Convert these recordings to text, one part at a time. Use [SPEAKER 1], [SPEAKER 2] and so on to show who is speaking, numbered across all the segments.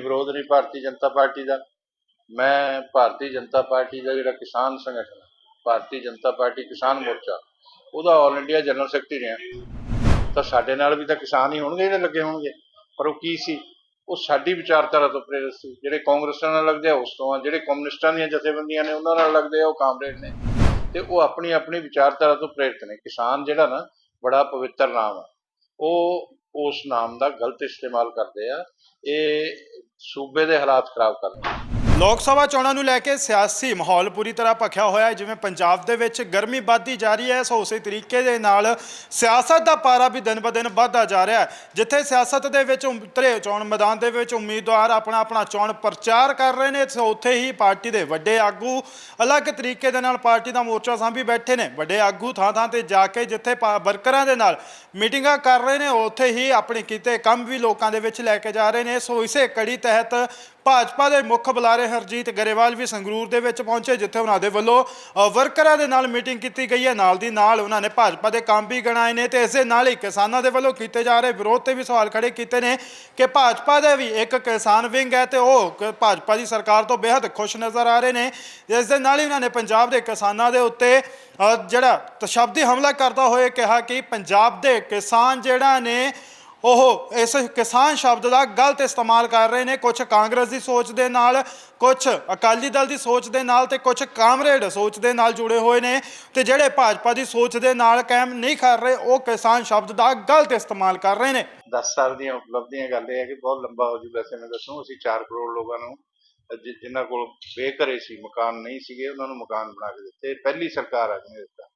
[SPEAKER 1] ਵਿਰੋਧ ਨਹੀਂ, ਭਾਰਤੀ ਜਨਤਾ ਪਾਰਟੀ ਦਾ। ਮੈਂ ਭਾਰਤੀ ਜਨਤਾ ਪਾਰਟੀ ਦਾ ਜਿਹੜਾ ਕਿਸਾਨ ਸੰਗਠਨ ਭਾਰਤੀ ਜਨਤਾ ਪਾਰਟੀ ਕਿਸਾਨ ਮੋਰਚਾ, ਉਹਦਾ ਆਲ ਇੰਡੀਆ ਜਨਰਲ ਸੈਕਟਰੀ ਰਿਹਾ ਤਾਂ ਸਾਡੇ ਨਾਲ ਵੀ ਤਾਂ ਕਿਸਾਨ ਹੀ ਹੋਣਗੇ, ਜਿਹੜੇ ਲੱਗੇ ਹੋਣਗੇ। ਪਰ ਉਹ ਕੀ ਸੀ? ਉਹ ਸਾਡੀ ਵਿਚਾਰਧਾਰਾ ਤੋਂ ਪ੍ਰੇਰਿਤ ਸੀ। ਜਿਹੜੇ ਕਾਂਗਰਸਾਂ ਨਾਲ ਲੱਗਦੇ ਆ, ਉਸ ਤੋਂ ਆ ਜਿਹੜੇ ਕਮਿਊਨਿਸਟਾਂ ਦੀਆਂ ਜਥੇਬੰਦੀਆਂ ਨੇ, ਉਹਨਾਂ ਨਾਲ ਲੱਗਦੇ ਆ, ਉਹ ਕਾਮਰੇਡ ਨੇ। ਤੇ ਉਹ ਆਪਣੀ ਆਪਣੀ ਵਿਚਾਰਧਾਰਾ ਤੋਂ ਪ੍ਰੇਰਿਤ ਨੇ। ਕਿਸਾਨ ਜਿਹੜਾ ਨਾ, ਬੜਾ ਪਵਿੱਤਰ ਨਾਮ ਆ। ਉਹ ਉਸ ਨਾਮ ਦਾ ਗਲਤ ਇਸਤੇਮਾਲ ਕਰਦੇ ਆ। ਇਹ ਸੂਬੇ ਦੇ ਹਾਲਾਤ ਖਰਾਬ ਕਰਦੇ
[SPEAKER 2] ਲੋਕ ਸਭਾ ਚੋਣਾਂ ਨੂੰ ਲੈ ਕੇ ਸਿਆਸੀ ਮਾਹੌਲ ਪੂਰੀ ਤਰ੍ਹਾਂ ਭਖਿਆ ਹੋਇਆ ਹੈ। ਜਿਵੇਂ ਪੰਜਾਬ ਦੇ ਵਿੱਚ ਗਰਮੀ ਵੱਧਦੀ ਜਾ ਰਹੀ ਹੈ, ਸੋ ਉਸੇ ਤਰੀਕੇ ਦੇ ਨਾਲ ਸਿਆਸਤ ਦਾ ਪਾਰਾ ਵੀ ਦਿਨ ਬ ਦਿਨ ਵੱਧਦਾ ਜਾ ਰਿਹਾ ਹੈ। ਜਿੱਥੇ ਸਿਆਸਤ ਦੇ ਵਿੱਚ ਉਤਰੇ ਚੋਣ ਮੈਦਾਨ ਦੇ ਵਿੱਚ ਉਮੀਦਵਾਰ ਆਪਣਾ ਆਪਣਾ ਚੋਣ ਪ੍ਰਚਾਰ ਕਰ ਰਹੇ ਨੇ, ਸੋ ਉੱਥੇ ਹੀ ਪਾਰਟੀ ਦੇ ਵੱਡੇ ਆਗੂ ਅਲੱਗ ਤਰੀਕੇ ਦੇ ਨਾਲ ਪਾਰਟੀ ਦਾ ਮੋਰਚਾ ਸਾਂਭੀ ਬੈਠੇ ਨੇ। ਵੱਡੇ ਆਗੂ ਥਾਂ ਥਾਂ ਤੇ ਜਾ ਕੇ ਜਿੱਥੇ ਪਾ- ਵਰਕਰਾਂ ਦੇ ਨਾਲ ਮੀਟਿੰਗਾਂ ਕਰ ਰਹੇ ਨੇ, ਉੱਥੇ ਹੀ ਆਪਣੇ ਕੀਤੇ ਕੰਮ ਵੀ ਲੋਕਾਂ ਦੇ ਵਿੱਚ ਲੈ ਕੇ ਜਾ ਰਹੇ ਨੇ। ਸੋ ਇਸੇ ਕੜੀ ਤਹਿਤ ਭਾਜਪਾ ਦੇ ਮੁੱਖ ਬੁਲਾਰੇ ਹਰਜੀਤ ਗਰੇਵਾਲ ਵੀ ਸੰਗਰੂਰ ਦੇ ਵਿੱਚ ਪਹੁੰਚੇ, ਜਿੱਥੇ ਉਹਨਾਂ ਦੇ ਵੱਲੋਂ ਵਰਕਰਾਂ ਦੇ ਨਾਲ ਮੀਟਿੰਗ ਕੀਤੀ ਗਈ ਹੈ। ਨਾਲ ਦੀ ਨਾਲ ਉਹਨਾਂ ਨੇ ਭਾਜਪਾ ਦੇ ਕੰਮ ਵੀ ਗਣਾਏ ਨੇ ਤੇ ਇਸ ਦੇ ਨਾਲ ਹੀ ਕਿਸਾਨਾਂ ਦੇ ਵੱਲੋਂ ਕੀਤੇ ਜਾ ਰਹੇ ਵਿਰੋਧ ਤੇ ਵੀ ਸਵਾਲ ਖੜੇ ਕੀਤੇ ਨੇ ਕਿ ਭਾਜਪਾ ਦੇ ਵੀ ਇੱਕ ਕਿਸਾਨ ਵਿੰਗ ਹੈ ਤੇ ਉਹ ਕ- ਭਾਜਪਾ ਦੀ ਸਰਕਾਰ ਤੋਂ ਬੇहद ਖੁਸ਼ ਨਜ਼ਰ ਆ ਰਹੇ ਨੇ। ਇਸ ਦੇ ਨਾਲ ਹੀ ਉਹਨਾਂ ਨੇ ਪੰਜਾਬ ਦੇ ਕਿਸਾਨਾਂ ਦੇ ਉੱਤੇ ਜਿਹੜਾ ਤਸ਼ਬਦੀ ਹਮਲਾ ਕਰਦਾ ਹੋਏ ਕਿਹਾ ਕਿ ਪੰਜਾਬ ਦੇ ਕਿਸਾਨ ਜਿਹੜਾ ਨੇ ਉਹ ਇਸ ਕਿਸਾਨ ਸ਼ਬਦ ਦਾ ਗਲਤ ਇਸਤੇਮਾਲ ਕਰ ਰਹੇ ਨੇ। ਕੁਝ ਕਾਂਗਰਸ ਦੀ ਸੋਚ ਦੇ ਨਾਲ ਕੁਝ ਅਕਾਲੀ ਦਲ ਦੀ ਸੋਚ ਦੇ ਨਾਲ ਤੇ ਕੁਝ ਕਾਮਰੇਡ ਸੋਚ ਦੇ ਨਾਲ ਜੁੜੇ ਹੋਏ ਨੇ। ਤੇ ਜਿਹੜੇ ਭਾਜਪਾ ਦੀ ਸੋਚ ਦੇ ਨਾਲ ਕਾਇਮ ਨਹੀਂ ਕਰ ਰਹੇ, ਉਹ ਕਿਸਾਨ ਸ਼ਬਦ ਦਾ ਗਲਤ ਇਸਤੇਮਾਲ ਕਰ ਰਹੇ ਨੇ।
[SPEAKER 1] 10 ਸਾਲ ਦੀਆਂ ਉਪਲਬਧੀਆਂ, ਗੱਲ ਇਹ ਹੈ ਕਿ ਬਹੁਤ ਲੰਬਾ ਹੋ ਜੂ ਵੈਸੇ ਮੈਂ ਦੱਸੂ, ਅਸੀਂ 4 ਕਰੋੜ ਲੋਕਾਂ ਨੂੰ, ਜਿ- ਜਿਨ੍ਹਾਂ ਕੋਲ ਬੇਘਰੇ ਸੀ, ਮਕਾਨ ਨਹੀਂ ਸੀਗੇ, ਉਹਨਾਂ ਨੂੰ ਮਕਾਨ ਬਣਾ ਕੇ ਦਿੱਤੇ। ਪਹਿਲੀ ਸਰਕਾਰ ਆ ਜਿਹਨੇ ਦਿੱਤਾ।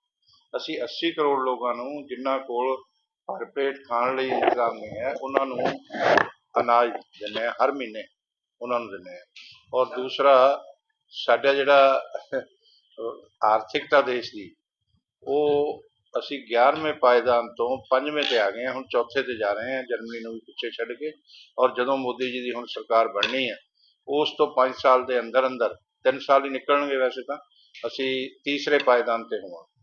[SPEAKER 1] ਅਸੀਂ 80 ਕਰੋੜ ਲੋਕਾਂ ਨੂੰ, ਜਿਨ੍ਹਾਂ ਕੋਲ ਭਰਪੇਟ ਖਾਣ ਲਈ ਇੰਤਜ਼ਾਮ ਨਹੀਂ ਹੈ, ਉਹਨਾਂ ਨੂੰ ਅਨਾਜ ਦਿੰਦੇ ਹਾਂ, ਹਰ ਮਹੀਨੇ ਉਹਨਾਂ ਨੂੰ ਦਿੰਦੇ ਹਾਂ। ਔਰ ਦੂਸਰਾ, ਸਾਡਾ ਜਿਹੜਾ ਆਰਥਿਕਤਾ ਦੇਸ਼ ਦੀ, ਉਹ ਅਸੀਂ 11ਵੇਂ ਪਾਇਦਾਨ ਤੋਂ 5ਵੇਂ ਤੇ ਆ ਗਏ ਹਾਂ, ਹੁਣ ਚੌਥੇ ਤੇ ਜਾ ਰਹੇ ਹਾਂ, ਜਰਮਨੀ ਨੂੰ ਵੀ ਪਿੱਛੇ ਛੱਡ ਕੇ। ਔਰ ਜਦੋਂ ਮੋਦੀ ਜੀ ਦੀ ਹੁਣ ਸਰਕਾਰ ਬਣਨੀ ਹੈ, ਉਸ ਤੋਂ 5 ਸਾਲ ਦੇ ਅੰਦਰ ਅੰਦਰ 3 ਸਾਲ ਹੀ ਨਿਕਲਣਗੇ ਵੈਸੇ ਤਾਂ, ਅਸੀਂ ਤੀਸਰੇ ਪਾਇਦਾਨ ਤੇ ਹੋਵਾਂਗੇ।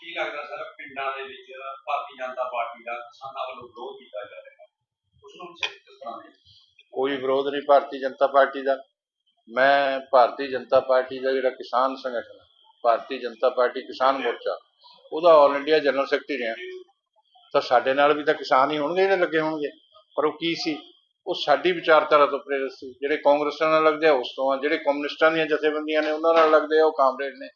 [SPEAKER 3] ਕੀ ਲੱਗਦਾ ਸਰ ਪਿੰਡਾਂ ਦੇ ਵਿੱਚ ਭਾਰਤੀ ਜਨਤਾ ਪਾਰਟੀ ਦਾ ਕਿਸਾਨਾਂ ਵੱਲੋਂ ਵਿਰੋਧ ਕੀਤਾ ਜਾ ਰਿਹਾ? ਉਸ ਨੂੰ ਕਿਸ ਤਰ੍ਹਾਂ ਦੇ
[SPEAKER 1] ਕੋਈ ਵਿਰੋਧ ਨਹੀਂ ਭਾਰਤੀ ਜਨਤਾ ਪਾਰਟੀ ਦਾ। ਮੈਂ ਭਾਰਤੀ ਜਨਤਾ ਪਾਰਟੀ ਦਾ ਜਿਹੜਾ ਕਿਸਾਨ ਸੰਗਠਨ ਭਾਰਤੀ ਜਨਤਾ ਪਾਰਟੀ ਕਿਸਾਨ ਮੋਰਚਾ, ਉਹਦਾ ਆਲ ਇੰਡੀਆ ਜਨਰਲ ਸੈਕਟਰੀ ਰਿਹਾ ਤਾਂ ਸਾਡੇ ਨਾਲ ਵੀ ਤਾਂ ਕਿਸਾਨ ਹੀ ਹੋਣਗੇ ਜਿਹੜੇ ਲੱਗੇ ਹੋਣਗੇ। ਪਰ ਉਹ ਕੀ ਸੀ? ਉਹ ਸਾਡੀ ਵਿਚਾਰਧਾਰਾ ਤੋਂ ਪ੍ਰੇਰਿਤ ਸੀ। ਜਿਹੜੇ ਕਾਂਗਰਸਾਂ ਨਾਲ ਲੱਗਦੇ ਆ, ਉਸ ਤੋਂ ਆ। ਜਿਹੜੇ ਕਮਿਊਨਿਸਟਾਂ ਦੀਆਂ ਜਥੇਬੰਦੀਆਂ ਨੇ, ਉਹਨਾਂ ਨਾਲ ਲੱਗਦੇ ਆ, ਉਹ ਕਾਮਰੇਡ ਨੇ।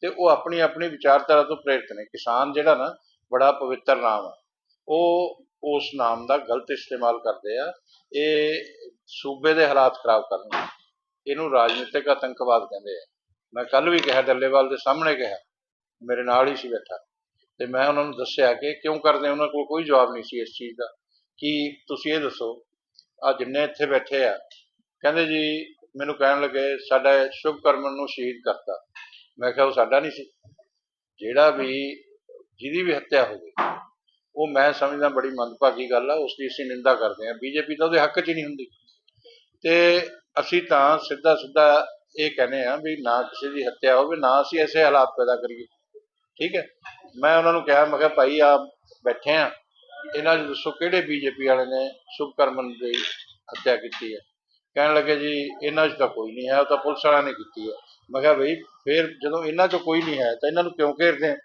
[SPEAKER 1] ਤੇ ਉਹ ਆਪਣੀ ਆਪਣੀ ਵਿਚਾਰਧਾਰਾ ਤੋਂ ਪ੍ਰੇਰਿਤ ਨੇ। ਕਿਸਾਨ ਜਿਹੜਾ ਨਾ, ਬੜਾ ਪਵਿੱਤਰ ਨਾਮ ਆ। ਉਹ ਉਸ ਨਾਮ ਦਾ ਗਲਤ ਇਸਤੇਮਾਲ ਕਰਦੇ ਆ। ਇਹ ਸੂਬੇ ਦੇ ਹਾਲਾਤ ਖਰਾਬ ਕਰਨ ਇਹਨੂੰ ਰਾਜਨੀਤਿਕ ਆਤੰਕਵਾਦ ਕਹਿੰਦੇ ਆ। ਮੈਂ ਕੱਲ ਵੀ ਕਿਹਾ, ਡੱਲੇਵਾਲ ਦੇ ਸਾਹਮਣੇ ਕਿਹਾ, ਮੇਰੇ ਨਾਲ ਹੀ ਸੀ ਬੈਠਾ। ਤੇ ਮੈਂ ਉਹਨਾਂ ਨੂੰ ਦੱਸਿਆ ਕਿ ਕਿਉਂ ਕਰਦੇ? ਉਹਨਾਂ ਕੋਲ ਕੋਈ ਜਵਾਬ ਨਹੀਂ ਸੀ ਇਸ ਚੀਜ਼ ਦਾ। ਕਿ ਤੁਸੀਂ ਇਹ ਦੱਸੋ ਆ ਜਿੰਨੇ ਇੱਥੇ ਬੈਠੇ ਆ, ਕਹਿੰਦੇ ਜੀ, ਮੈਨੂੰ ਕਹਿਣ ਲੱਗੇ, ਸਾਡਾ ਸ਼ੁਭ ਕਰਮਨ ਨੂੰ ਸ਼ਹੀਦ ਕਰਤਾ। ਮੈਂ ਕਿਹਾ ਉਹ ਸਾਡਾ ਨਹੀਂ ਸੀ। ਜਿਹੜਾ ਵੀ ਜਿਹਦੀ ਵੀ ਹੱਤਿਆ ਹੋਵੇ, ਉਹ ਮੈਂ ਸਮਝਦਾ ਬੜੀ ਮੰਦਭਾਗੀ ਗੱਲ ਆ ਉਸ ਦੀ ਅਸੀਂ ਨਿੰਦਾ ਕਰਦੇ ਹਾਂ। ਬੀਜੇਪੀ ਤਾਂ ਉਹਦੇ ਹੱਕ 'ਚ ਹੀ ਨਹੀਂ ਹੁੰਦੀ। ਤੇ ਅਸੀਂ ਤਾਂ ਸਿੱਧਾ ਸਿੱਧਾ ਇਹ ਕਹਿੰਦੇ ਆ ਵੀ ਨਾ ਕਿਸੇ ਦੀ ਹੱਤਿਆ ਹੋਵੇ, ਨਾ ਅਸੀਂ ਐਸੇ ਹਾਲਾਤ ਪੈਦਾ ਕਰੀਏ। ਠੀਕ ਹੈ? ਮੈਂ ਉਹਨਾਂ ਨੂੰ ਕਿਹਾ, ਮੈਂ ਕਿਹਾ, ਭਾਈ ਆ ਬੈਠੇ ਆ। ਇਹਨਾਂ 'ਚ ਦੱਸੋ ਕਿਹੜੇ ਬੀਜੇਪੀ ਵਾਲੇ ਨੇ ਸ਼ੁਭਕਰਮਨ ਦੀ ਹੱਤਿਆ ਕੀਤੀ ਹੈ? ਕਹਿਣ ਲੱਗੇ, ਜੀ, ਇਹਨਾਂ 'ਚ ਤਾਂ ਕੋਈ ਨਹੀਂ ਹੈ, ਉਹ ਤਾਂ ਪੁਲਿਸ ਵਾਲਿਆਂ ਨੇ ਕੀਤੀ ਹੈ। ਮੈਂ ਕਿਹਾ ਬਈ ਫਿਰ ਜਦੋਂ ਇਹਨਾਂ 'ਚੋਂ ਕੋਈ ਨਹੀਂ ਹੈ ਤਾਂ ਇਹਨਾਂ ਨੂੰ ਕਿਉਂ ਘੇਰਦੇ ਆ?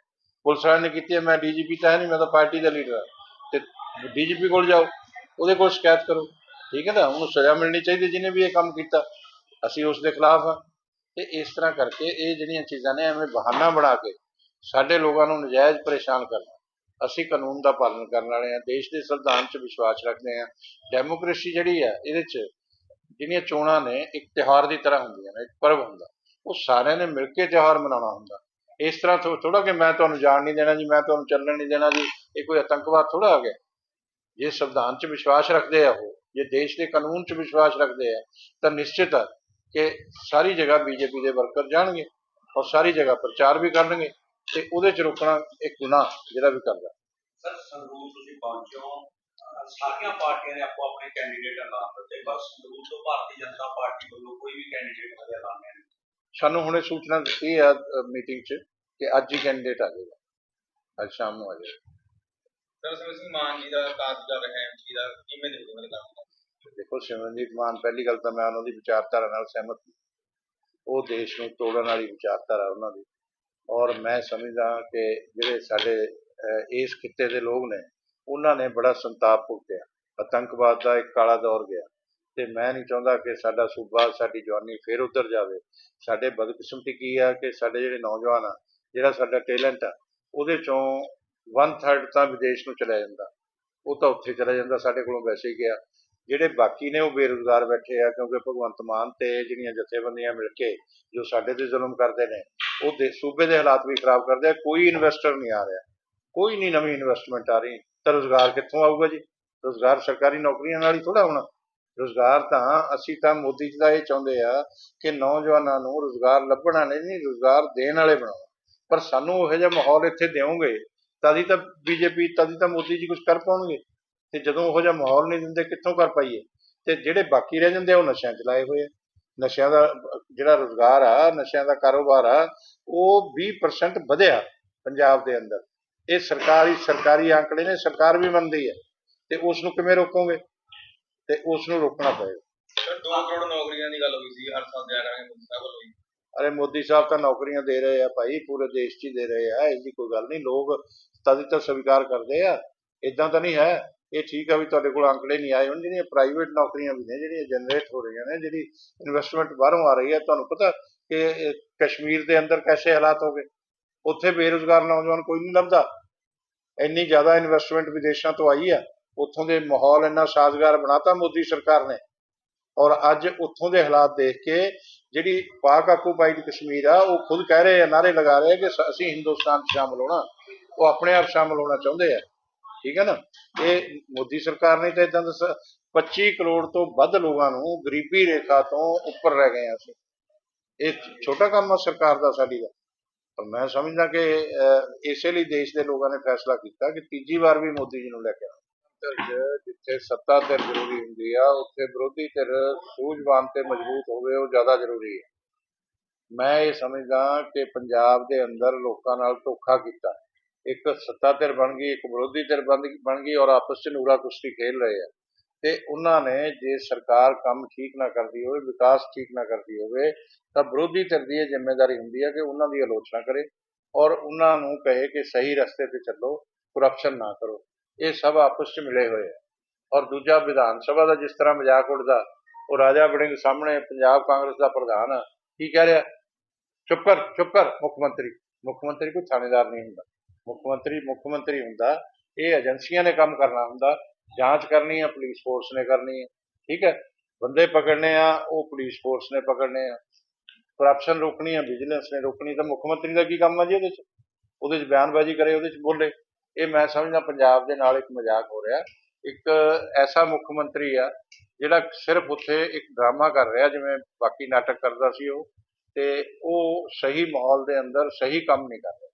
[SPEAKER 1] ਪੁਲਿਸ ਵਾਲਿਆਂ ਨੇ ਕੀਤੀ ਹੈ, ਮੈਂ ਡੀਜੀਪੀ ਤਾਂ ਹੈ ਨਹੀਂ, ਮੈਂ ਤਾਂ ਪਾਰਟੀ ਦਾ ਲੀਡਰ ਹਾਂ। ਤੇ ਡੀਜੀਪੀ ਕੋਲ ਜਾਓ, ਉਹਦੇ ਕੋਲ ਸ਼ਿਕਾਇਤ ਕਰੋ। ਠੀਕ ਹੈ ਨਾ? ਉਹਨੂੰ ਸਜ਼ਾ ਮਿਲਣੀ ਚਾਹੀਦੀ, ਜਿਹਨੇ ਵੀ ਇਹ ਕੰਮ ਕੀਤਾ। ਅਸੀਂ ਉਸ ਦੇ ਖਿਲਾਫ ਹਾਂ। ਤੇ ਇਸ ਤਰ੍ਹਾਂ ਕਰਕੇ ਇਹ ਜਿਹੜੀਆਂ ਚੀਜ਼ਾਂ ਨੇ, ਐਵੇਂ ਬਹਾਨਾ ਬਣਾ ਕੇ ਸਾਡੇ ਲੋਕਾਂ ਨੂੰ ਨਜਾਇਜ਼ ਪਰੇਸ਼ਾਨ ਕਰਨਾ। ਅਸੀਂ ਕਾਨੂੰਨ ਦਾ ਪਾਲਣ ਕਰਨ ਵਾਲੇ ਹਾਂ, ਦੇਸ਼ ਦੇ ਸੰਵਿਧਾਨ 'ਚ ਵਿਸ਼ਵਾਸ ਰੱਖਦੇ ਹਾਂ। ਡੈਮੋਕ੍ਰੇਸੀ ਜਿਹੜੀ ਆ ਇਹਦੇ 'ਚ ਜਿਹੜੀਆਂ ਚੋਣਾਂ ਨੇ, ਇੱਕ ਤਿਉਹਾਰ ਦੀ ਤਰ੍ਹਾਂ ਹੁੰਦੀਆਂ ਨੇ, ਇੱਕ ਪਰਵ ਹੁੰਦਾ। ਉਹ ਸਾਰਿਆਂ ਨੇ ਮਿਲ ਕੇ ਤਿਉਹਾਰ ਮਨਾਉਣਾ ਹੁੰਦਾ। ਇਸ ਤਰ੍ਹਾਂ ਥੋੜਾ ਕਿ ਮੈਂ ਤੁਹਾਨੂੰ ਜਾਣ ਨਹੀਂ ਦੇਣਾ ਜੀ, ਮੈਂ ਤੁਹਾਨੂੰ ਚੱਲਣ ਨਹੀਂ ਦੇਣਾ ਜੀ, ਇਹ ਕੋਈ ਆਤੰਕਵਾਦ ਥੋੜਾ ਆ ਗਿਆ ਜੇ ਸੰਵਿਧਾਨ 'ਚ ਵਿਸ਼ਵਾਸ ਰੱਖਦੇ ਆ ਉਹ, ਜੇ ਦੇਸ਼ ਦੇ ਕਾਨੂੰਨ 'ਚ ਵਿਸ਼ਵਾਸ ਰੱਖਦੇ ਆ, ਤਾਂ ਨਿਸ਼ਚਿਤ ਹੈ ਕਿ ਸਾਰੀ ਜਗ੍ਹਾ ਬੀਜੇਪੀ ਦੇ ਵਰਕਰ ਜਾਣਗੇ ਔਰ ਸਾਰੀ ਜਗ੍ਹਾ ਪ੍ਰਚਾਰ ਵੀ ਕਰਨਗੇ ਤੇ ਉਹਦੇ 'ਚ ਰੋਕਣਾ ਇੱਕ ਗੁਨਾਹ ਜਿਹੜਾ ਵੀ ਕਰਦਾ।
[SPEAKER 3] ਸਰ, ਸੰਗਰੂਰ ਤੁਸੀਂ ਪਹੁੰਚੋ ਸਾਰੀਆਂ ਪਾਰਟੀਆਂ ਨੇ ਆਪੋ ਆਪਣੇ ਕੈਂਡੀਡੇਟ ਐਲਾਨ ਦਿੱਤੇ ਪਰ ਸੰਗਰੂਰ ਤੋਂ ਭਾਰਤੀ ਜਨਤਾ ਪਾਰਟੀ ਵੱਲੋਂ ਕੋਈ ਵੀ ਕੈਂਡੀਡੇਟ ਹਜੇ ਐਲਾਨਿਆ ਨਹੀਂ
[SPEAKER 1] ਸਾਨੂੰ ਹੁਣੇ ਸੂਚਨਾ ਦਿੱਤੀ ਆ ਮੀਟਿੰਗ 'ਚ ਕਿ ਅੱਜ ਹੀ ਕੈਂਡੀਡੇਟ ਆ ਜਾਏਗਾ। ਅੱਜ ਸ਼ਾਮ ਨੂੰ ਆ ਜਾਏਗਾ।
[SPEAKER 4] ਸਰ ਸਿੰਘ ਮਾਨ ਜੀ ਦਾ ਕਾਰਜਕਾਲ ਹੈ ਐਮਪੀ ਦਾ ਕਿਵੇਂ ਦੇਖਦੇ ਹੋ ਕੰਮ
[SPEAKER 1] ਦੇਖੋ ਸਿਮਰਨਜੀਤ ਮਾਨ ਪਹਿਲੀ ਗੱਲ ਤਾਂ ਮੈਂ ਉਹਨਾਂ ਦੀ ਵਿਚਾਰਧਾਰਾ ਨਾਲ ਸਹਿਮਤ ਹਾਂ। ਉਹ ਦੇਸ਼ ਨੂੰ ਤੋੜਨ ਵਾਲੀ ਵਿਚਾਰਧਾਰਾ ਉਹਨਾਂ ਦੀ। ਔਰ ਮੈਂ ਸਮਝਦਾ ਕਿ ਜਿਹੜੇ ਸਾਡੇ ਇਸ ਖਿੱਤੇ ਦੇ ਲੋਕ ਨੇ ਉਹਨਾਂ ਨੇ ਬੜਾ ਸੰਤਾਪ ਭੁਗਤਿਆ। ਆਤੰਕਵਾਦ ਦਾ ਇੱਕ ਕਾਲਾ ਦੌਰ ਗਿਆ। ਤੇ ਮੈਂ ਨਹੀਂ ਚਾਹੁੰਦਾ ਕਿ ਸਾਡਾ ਸੂਬਾ, ਸਾਡੀ ਜਵਾਨੀ ਫੇਰ ਉੱਧਰ ਜਾਵੇ। ਸਾਡੇ ਬਦਕਿਸਮਤੀ ਕੀ ਆ ਕਿ ਸਾਡੇ ਜਿਹੜੇ ਨੌਜਵਾਨ ਆ, ਜਿਹੜਾ ਸਾਡਾ ਟੈਲੈਂਟ ਆ, ਉਹਦੇ ਚੋਂ 1/3 ਤਾਂ ਵਿਦੇਸ਼ ਨੂੰ ਚਲਾ ਜਾਂਦਾ। ਉਹ ਤਾਂ ਉੱਥੇ ਚਲਾ ਜਾਂਦਾ, ਸਾਡੇ ਕੋਲੋਂ ਵੈਸੇ ਹੀ ਗਿਆ। ਜਿਹੜੇ ਬਾਕੀ ਨੇ ਉਹ ਬੇਰੁਜ਼ਗਾਰ ਬੈਠੇ ਆ, ਕਿਉਂਕਿ ਭਗਵੰਤ ਮਾਨ ਤੇ ਜਿਹੜੀਆਂ ਜਥੇਬੰਦੀਆਂ ਮਿਲ ਕੇ ਜੋ ਸਾਡੇ ਤੇ ਜ਼ੁਲਮ ਕਰਦੇ ਨੇ, ਉਹ ਦੇ ਸੂਬੇ ਦੇ ਹਾਲਾਤ ਵੀ ਖਰਾਬ ਕਰਦੇ ਆ। ਕੋਈ ਇਨਵੈਸਟਰ ਨਹੀਂ ਆ ਰਿਹਾ। ਕੋਈ ਨਹੀਂ ਨਵੀਂ ਇਨਵੈਸਟਮੈਂਟ ਆ ਰਹੀ। ਤਾਂ ਰੋਜ਼ਗਾਰ ਕਿੱਥੋਂ ਆਊਗਾ ਜੀ? ਰੋਜ਼ਗਾਰ ਸਰਕਾਰੀ ਨੌਕਰੀਆਂ ਨਾਲ ਹੀ ਥੋੜਾ ਹੋਣਾ। ਰੋਜ਼ਗਾਰ ਤਾਂ ਅਸੀਂ ਤਾਂ ਮੋਦੀ ਜੀ ਦਾ ਇਹ ਚਾਹੁੰਦੇ ਆ ਕਿ ਨੌਜਵਾਨਾਂ ਨੂੰ ਰੋਜ਼ਗਾਰ ਲੱਭਣਾ ਨਹੀਂ ਰੋਜ਼ਗਾਰ ਦੇਣ ਵਾਲੇ ਬਣਾਉਣਾ। ਪਰ ਸਾਨੂੰ ਉਹ ਜਿਹਾ ਮਾਹੌਲ ਇੱਥੇ ਦਿਓਗੇ, ਤਦ ਹੀ ਤਾਂ ਬੀਜੇਪੀ, ਤਦ ਹੀ ਤਾਂ ਮੋਦੀ ਜੀ ਕੁਝ ਕਰ ਪਾਉਣਗੇ। ਤੇ ਜਦੋਂ ਉਹ ਜਿਹਾ ਮਾਹੌਲ ਨਹੀਂ ਦਿੰਦੇ, ਕਿੱਥੋਂ ਕਰ ਪਾਈਏ? ਤੇ ਜਿਹੜੇ ਬਾਕੀ ਰਹਿ ਜਾਂਦੇ ਆ, ਉਹ ਨਸ਼ਿਆਂ 'ਚ ਲਾਏ ਹੋਏ ਆ। ਨਸ਼ਿਆਂ ਦਾ ਜਿਹੜਾ ਰੋਜ਼ਗਾਰ ਆ, ਨਸ਼ਿਆਂ ਦਾ ਕਾਰੋਬਾਰ ਆ, ਉਹ 20% ਵਧਿਆ ਪੰਜਾਬ ਦੇ ਅੰਦਰ। ਇਹ ਸਰਕਾਰੀ ਸਰਕਾਰੀ ਆંકੜੇ ਨੇ, ਸਰਕਾਰ ਵੀ ਮੰਨਦੀ ਹੈ ਤੇ ਉਸ ਨੂੰ ਕਿਵੇਂ ਰੋਕੋਗੇ? ਤੇ ਉਸ ਨੂੰ ਰੋਕਣਾ ਪਏਗਾ।
[SPEAKER 4] ਸਰ 2 ਕਰੋੜ ਨੌਕਰੀਆਂ ਦੀ ਗੱਲ ਹੋਈ ਸੀ ਹਰ ਸਾਲ ਦਿਆ ਕਰਾਂਗੇ ਮੋਦੀ ਸਾਹਿਬ ਵੱਲੋਂ।
[SPEAKER 1] ਅਰੇ ਮੋਦੀ ਸਾਹਿਬ ਤਾਂ ਨੌਕਰੀਆਂ ਦੇ ਰਹੇ ਆ ਭਾਈ ਪੂਰੇ ਦੇਸ਼ 'ਚ ਹੀ ਦੇ ਰਹੇ ਆ ਇਹਦੀ ਕੋਈ ਗੱਲ ਨਹੀਂ ਲੋਕ ਤਦ ਹੀ ਤਾਂ ਸਵੀਕਾਰ ਕਰਦੇ ਆ। ਇਦਾਂ ਤਾਂ ਨਹੀਂ ਹੈ ਇਹ ਠੀਕ ਆ ਵੀ ਤੁਹਾਡੇ ਕੋਲ ਅੰਕੜੇ ਨਹੀਂ ਆਏ ਹੁਣ ਜਿਹੜੀਆਂ ਪ੍ਰਾਈਵੇਟ ਨੌਕਰੀਆਂ ਵੀ ਨੇ ਜਿਹੜੀਆਂ ਜਨਰੇਟ ਹੋ ਰਹੀਆਂ ਨੇ ਜਿਹੜੀ ਇਨਵੈਸਟਮੈਂਟ ਬਾਹਰੋਂ ਆ ਰਹੀ ਹੈ ਤੁਹਾਨੂੰ ਪਤਾ ਕਿ ਕਸ਼ਮੀਰ ਦੇ ਅੰਦਰ ਕੈਸੇ ਹਾਲਾਤ ਹੋ ਗਏ? ਉੱਥੇ ਬੇਰੁਜ਼ਗਾਰ ਨੌਜਵਾਨ ਕੋਈ ਨਹੀਂ ਲੱਭਦਾ। ਇੰਨੀ ਜ਼ਿਆਦਾ ਇਨਵੈਸਟਮੈਂਟ ਵਿਦੇਸ਼ਾਂ ਤੋਂ ਆਈ ਆ। ਉੱਥੋਂ ਦੇ ਮਾਹੌਲ ਇੰਨਾ ਸਾਜ਼ਗਾਰ ਬਣਾਤਾ ਮੋਦੀ ਸਰਕਾਰ ਨੇ। ਔਰ ਅੱਜ ਉੱਥੋਂ ਦੇ ਹਾਲਾਤ ਦੇਖ ਕੇ ਜਿਹੜੀ ਪਾਕ ਆਕੂਪਾਈਡ ਕਸ਼ਮੀਰ ਆ, ਉਹ ਖੁਦ ਕਹਿ ਰਹੇ ਆ ਨਾਰੇ ਲਗਾ ਰਹੇ ਕਿ ਅਸੀਂ ਹਿੰਦੁਸਤਾਨ 'ਚ ਸ਼ਾਮਲ ਹੋਣਾ। ਉਹ ਆਪਣੇ ਆਪ ਸ਼ਾਮਲ ਹੋਣਾ ਚਾਹੁੰਦੇ ਆ। ਠੀਕ ਹੈ ਨਾ? ਇਹ ਮੋਦੀ ਸਰਕਾਰ ਨੇ ਤਾਂ ਇਦਾਂ ਦੱਸ 25 ਕਰੋੜ ਤੋਂ ਵੱਧ ਲੋਕਾਂ ਨੂੰ ਗਰੀਬੀ ਰੇਖਾ ਤੋਂ ਉੱਪਰ ਰਹਿ ਗਏ ਆ ਅਸੀਂ। ਇਹ ਛੋਟਾ ਕੰਮ ਆ ਸਰਕਾਰ ਦਾ, ਸਾਡੀ ਦਾ। ਪਰ ਮੈਂ ਸਮਝਦਾ ਕਿ ਇਸੇ ਲਈ ਦੇਸ਼ ਦੇ ਲੋਕਾਂ ਨੇ ਫੈਸਲਾ ਕੀਤਾ ਕਿ ਤੀਜੀ ਵਾਰ ਵੀ ਮੋਦੀ ਜੀ ਨੂੰ ਲੈ ਕੇ ਆਉਣਾ। ਧਿਰ 'ਚ ਜਿੱਥੇ ਸੱਤਾ ਧਿਰ ਜ਼ਰੂਰੀ ਹੁੰਦੀ ਆ, ਉੱਥੇ ਵਿਰੋਧੀ ਧਿਰ ਸੂਝਵਾਨ ਤੇ ਮਜ਼ਬੂਤ ਹੋਵੇ, ਉਹ ਜ਼ਿਆਦਾ ਜ਼ਰੂਰੀ ਹੈ। ਮੈਂ ਇਹ ਸਮਝਦਾ ਕਿ ਪੰਜਾਬ ਦੇ ਅੰਦਰ ਲੋਕਾਂ ਨਾਲ ਧੋਖਾ ਕੀਤਾ। ਇੱਕ ਸੱਤਾ ਧਿਰ ਬਣ ਗਈ, ਇੱਕ ਵਿਰੋਧੀ ਧਿਰ ਬਣ ਗਈ- ਔਰ ਆਪਸ 'ਚ ਨੂਰਾ ਕੁਸ਼ਤੀ ਖੇਲ ਰਹੇ ਆ। ਤੇ ਉਹਨਾਂ ਨੇ ਜੇ ਸਰਕਾਰ ਕੰਮ ਠੀਕ ਨਾ ਕਰਦੀ ਹੋਵੇ, ਵਿਕਾਸ ਠੀਕ ਨਾ ਕਰਦੀ ਹੋਵੇ, ਤਾਂ ਵਿਰੋਧੀ ਧਿਰ ਦੀ ਇਹ ਜ਼ਿੰਮੇਵਾਰੀ ਹੁੰਦੀ ਹੈ ਕਿ ਉਹਨਾਂ ਦੀ ਆਲੋਚਨਾ ਕਰੇ ਔਰ ਉਹਨਾਂ ਨੂੰ ਕਹੇ ਕਿ ਸਹੀ ਰਸਤੇ ਤੇ ਚੱਲੋ ਕਰਪਸ਼ਨ ਨਾ ਕਰੋ। ਇਹ ਸਭ ਆਪਸ 'ਚ ਮਿਲੇ ਹੋਏ ਆ। ਔਰ ਦੂਜਾ ਵਿਧਾਨ ਸਭਾ ਦਾ ਜਿਸ ਤਰ੍ਹਾਂ ਮਜ਼ਾਕ ਉੱਡਦਾ, ਉਹ ਰਾਜਾ ਵੜਿੰਗ ਸਾਹਮਣੇ ਪੰਜਾਬ ਕਾਂਗਰਸ ਦਾ ਪ੍ਰਧਾਨ ਆ। ਕੀ ਕਹਿ ਰਿਹਾ? ਚੁੱਪ ਕਰ ਚੁੱਪ ਕਰ, ਮੁੱਖ ਮੰਤਰੀ। ਮੁੱਖ ਮੰਤਰੀ ਕੋਈ ਥਾਣੇਦਾਰ ਨਹੀਂ ਹੁੰਦਾ। ਮੁੱਖ ਮੰਤਰੀ ਮੁੱਖ ਮੰਤਰੀ ਹੁੰਦਾ, ਇਹ ਏਜੰਸੀਆਂ ਨੇ ਕੰਮ ਕਰਨਾ ਹੁੰਦਾ। ਜਾਂਚ ਕਰਨੀ ਆ, ਪੁਲਿਸ ਫੋਰਸ ਨੇ ਕਰਨੀ ਹੈ ਠੀਕ ਹੈ? ਬੰਦੇ ਪਕੜਨੇ ਆ, ਉਹ ਪੁਲਿਸ ਫੋਰਸ ਨੇ ਪਕੜਨੇ ਆ। ਕਰਪਸ਼ਨ ਰੋਕਣੀ ਆ ਵਿਜੀਲੈਂਸ ਨੇ ਰੋਕਣੀ ਤਾਂ ਮੁੱਖ ਮੰਤਰੀ ਦਾ ਕੀ ਕੰਮ ਆ ਜੀ ਉਹਦੇ 'ਚ? ਉਹਦੇ 'ਚ ਬਿਆਨਬਾਜ਼ੀ ਕਰੇ, ਉਹਦੇ 'ਚ ਬੋਲੇ। ਇਹ ਮੈਂ ਸਮਝਦਾ ਪੰਜਾਬ ਦੇ ਨਾਲ ਇੱਕ ਮਜ਼ਾਕ ਹੋ ਰਿਹਾ। ਇੱਕ ਐਸਾ ਮੁੱਖ ਮੰਤਰੀ ਆ, ਜਿਹੜਾ ਸਿਰਫ ਉੱਥੇ ਇੱਕ ਡਰਾਮਾ ਕਰ ਰਿਹਾ, ਜਿਵੇਂ ਬਾਕੀ ਨਾਟਕ ਕਰਦਾ ਸੀ ਉਹ, ਤੇ ਉਹ ਸਹੀ ਮਾਹੌਲ ਦੇ ਅੰਦਰ ਸਹੀ ਕੰਮ ਨਹੀਂ ਕਰ ਰਿਹਾ।